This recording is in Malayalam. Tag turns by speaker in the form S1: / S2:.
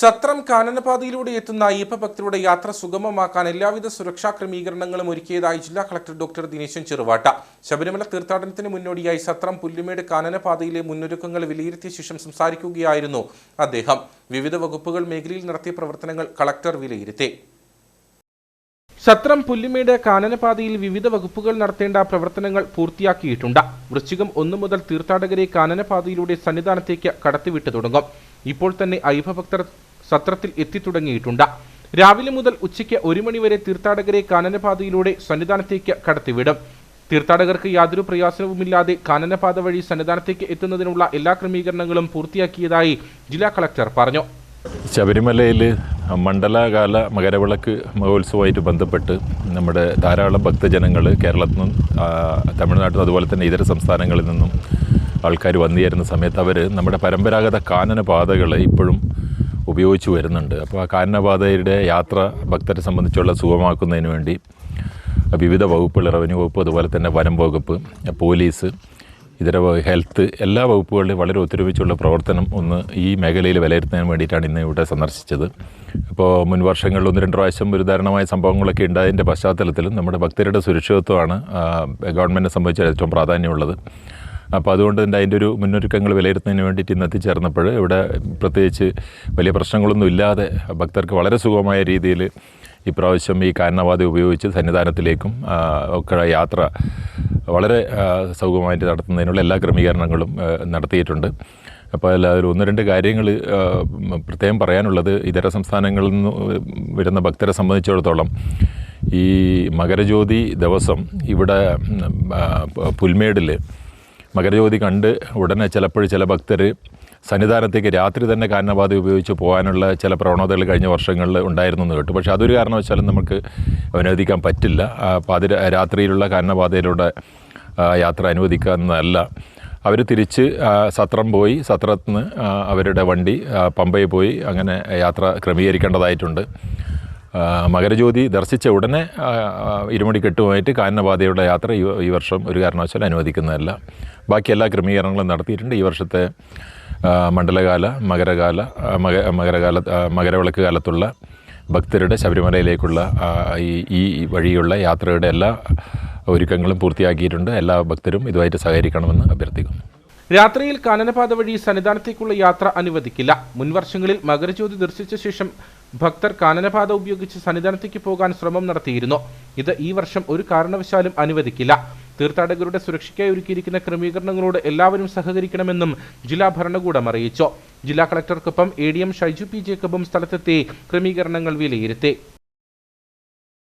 S1: സത്രം കാനനപാതയിലൂടെ എത്തുന്ന അയ്യപ്പ ഭക്തരുടെ യാത്ര സുഗമമാക്കാൻ എല്ലാവിധ സുരക്ഷാ ക്രമീകരണങ്ങളും ഒരുക്കിയതായി ജില്ലാ കളക്ടർ ഡോക്ടർ ദിനേശൻ ചെറുവാട്ട. ശബരിമല തീർത്ഥാടനത്തിന് മുന്നോടിയായി സത്രം പുല്ലുമേട് കാനനപാതയിലെ മുന്നൊരുക്കങ്ങൾ വിലയിരുത്തിയ ശേഷം സംസാരിക്കുകയായിരുന്നു അദ്ദേഹം. വിവിധ വകുപ്പുകൾ മേഖലയിൽ നടത്തിയ പ്രവർത്തനങ്ങൾ കളക്ടർ വിലയിരുത്തി. സത്രം പുല്ലുമേട് കാനനപാതയിൽ വിവിധ വകുപ്പുകൾ നടത്തേണ്ട പ്രവർത്തനങ്ങൾ പൂർത്തിയാക്കിയിട്ടുണ്ട്. വൃശ്ചികം ഒന്നു മുതൽ തീർത്ഥാടകരെ കാനനപാതയിലൂടെ സന്നിധാനത്തേക്ക് കടത്തിവിട്ടു തുടങ്ങും. ഇപ്പോൾ തന്നെ അയ്യപ്പഭക്തർ സത്രത്തിൽ എത്തിത്തുടങ്ങിയിട്ടുണ്ട്. രാവിലെ മുതൽ ഉച്ചയ്ക്ക് ഒരു മണിവരെ തീർത്ഥാടകരെ കാനനപാതയിലൂടെ സന്നിധാനത്തേക്ക് കടത്തിവിടും. തീർത്ഥാടകർക്ക് യാതൊരു പ്രയാസവുമില്ലാതെ കാനനപാത വഴി സന്നിധാനത്തേക്ക് എത്തുന്നതിനുള്ള എല്ലാ ക്രമീകരണങ്ങളും പൂർത്തിയാക്കിയതായി ജില്ലാ കളക്ടർ പറഞ്ഞു.
S2: ശബരിമലയിൽ മണ്ഡലകാല മകരവിളക്ക് മഹോത്സവമായിട്ട് ബന്ധപ്പെട്ട് നമ്മുടെ ധാരാളം ഭക്തജനങ്ങൾ കേരളത്തിൽ നിന്നും തമിഴ്നാട്ടിൽ അതുപോലെ തന്നെ ഇതര സംസ്ഥാനങ്ങളിൽ നിന്നും ആൾക്കാർ വന്നു ചേരുന്ന സമയത്ത് അവർ നമ്മുടെ പരമ്പരാഗത കാനന പാതകൾ ഇപ്പോഴും ഉപയോഗിച്ച് വരുന്നുണ്ട്. അപ്പോൾ ആ കാനനപാതയുടെ യാത്ര ഭക്തരെ സംബന്ധിച്ചുള്ള സുഖമാക്കുന്നതിന് വേണ്ടി വിവിധ വകുപ്പുകൾ റവന്യൂ വകുപ്പ് അതുപോലെ തന്നെ വനം വകുപ്പ് പോലീസ് ഇതര ഹെൽത്ത് എല്ലാ വകുപ്പുകളിലും വളരെ ഒത്തൊരുമിച്ചുള്ള പ്രവർത്തനം ഒന്ന് ഈ മേഖലയിൽ വിലയിരുത്താൻ വേണ്ടിയിട്ടാണ് ഇന്ന് ഇവിടെ സന്ദർശിച്ചത്. അപ്പോൾ മുൻ വർഷങ്ങളിൽ ഒന്ന് രണ്ട് പ്രാവശ്യം ഒരു ദാരുണമായ സംഭവങ്ങളൊക്കെ ഉണ്ടായതിന്റെ പശ്ചാത്തലത്തിലും നമ്മുടെ ഭക്തരുടെ സുരക്ഷിതത്വമാണ് ഗവൺമെന്റിനെ സംബന്ധിച്ച് ഏറ്റവും പ്രാധാന്യമുള്ളത്. അപ്പോൾ അതുകൊണ്ട് തന്നെ അതിന്റെ ഒരു മുന്നൊരുക്കങ്ങൾ വിലയിരുത്തുന്നതിന് വേണ്ടിയിട്ട് ഇന്ന് എത്തിച്ചേർന്നപ്പോൾ ഇവിടെ പ്രത്യേകിച്ച് വലിയ പ്രശ്നങ്ങളൊന്നും ഇല്ലാതെ ഭക്തർക്ക് വളരെ സുഖമായ രീതിയിൽ ഇപ്രാവശ്യം ഈ കാരണവാദി ഉപയോഗിച്ച് സന്നിധാനത്തിലേക്കും ഒക്കെ യാത്ര വളരെ സൗഖ്യമായിട്ട് നടത്തുന്നതിനുള്ള എല്ലാ ക്രമീകരണങ്ങളും നടത്തിയിട്ടുണ്ട്. അപ്പോൾ അതിൽ ഒന്ന് രണ്ട് കാര്യങ്ങൾ പ്രത്യേകം പറയാനുള്ളത് ഇതര സംസ്ഥാനങ്ങളിൽ നിന്ന് വരുന്ന ഭക്തരെ സംബന്ധിച്ചിടത്തോളം ഈ മകരജ്യോതി ദിവസം ഇവിടെ പുൽമേടിൽ മകരജ്യോതി കണ്ട് ഉടനെ ചിലപ്പോൾ ചില ഭക്തർ സന്നിധാനത്തേക്ക് രാത്രി തന്നെ കാരണബാധ ഉപയോഗിച്ച് പോകാനുള്ള ചില പ്രവണതകൾ കഴിഞ്ഞ വർഷങ്ങളിൽ ഉണ്ടായിരുന്നു എന്ന് കേട്ടു. പക്ഷേ അതൊരു കാരണവശാലും നമുക്ക് അനുവദിക്കാൻ പറ്റില്ല. പാതിര രാത്രിയിലുള്ള കാരണപാതയിലൂടെ യാത്ര അനുവദിക്കാവുന്നതല്ല. അവർ തിരിച്ച് സത്രം പോയി സത്രത്തിന് അവരുടെ വണ്ടി പമ്പയിൽ പോയി അങ്ങനെ യാത്ര ക്രമീകരിക്കേണ്ടതായിട്ടുണ്ട്. മകരജ്യോതി ദർശിച്ച ഉടനെ ഇരുമുടി കെട്ടുമായിട്ട് ഇരുമുടിക്കെട്ടുമായിട്ട് കാനനപാതയുടെ യാത്ര ഈ വർഷം ഒരു കാരണവശാലും അനുവദിക്കുന്നതല്ല. ബാക്കി എല്ലാ ക്രമീകരണങ്ങളും നടത്തിയിട്ടുണ്ട്. ഈ വർഷത്തെ മണ്ഡലകാല മകരകാല മക മകരകാല മകരവിളക്ക് കാലത്തുള്ള ഭക്തരുടെ ശബരിമലയിലേക്കുള്ള ഈ ഈ വഴിയുള്ള യാത്രയുടെ എല്ലാ ഒരുക്കങ്ങളും പൂർത്തിയാക്കിയിട്ടുണ്ട്. എല്ലാ ഭക്തരും ഇതുമായിട്ട് സഹകരിക്കണമെന്ന് അഭ്യർത്ഥിക്കുന്നു.
S1: രാത്രിയിൽ കാനനപാത വഴി സന്നിധാനത്തേക്കുള്ള യാത്ര അനുവദിക്കില്ല. മുൻവർഷങ്ങളിൽ മകരജ്യോതി ദർശിച്ച ശേഷം ഭക്തർ കാനനപാത ഉപയോഗിച്ച് സന്നിധാനത്തേക്ക് പോകാൻ ശ്രമം നടത്തിയിരുന്നു. ഇത് ഈ വർഷം ഒരു കാരണവശാലും അനുവദിക്കില്ല. തീർത്ഥാടകരുടെ സുരക്ഷയ്ക്കായി ഒരുക്കിയിരിക്കുന്ന ക്രമീകരണങ്ങളോട് എല്ലാവരും സഹകരിക്കണമെന്നും ജില്ലാ ഭരണകൂടം അറിയിച്ചു. ജില്ലാ കളക്ടർക്കൊപ്പം A D M Shaiju P ജേക്കബും സ്ഥലത്തെത്തി ക്രമീകരണങ്ങൾ വിലയിരുത്തി.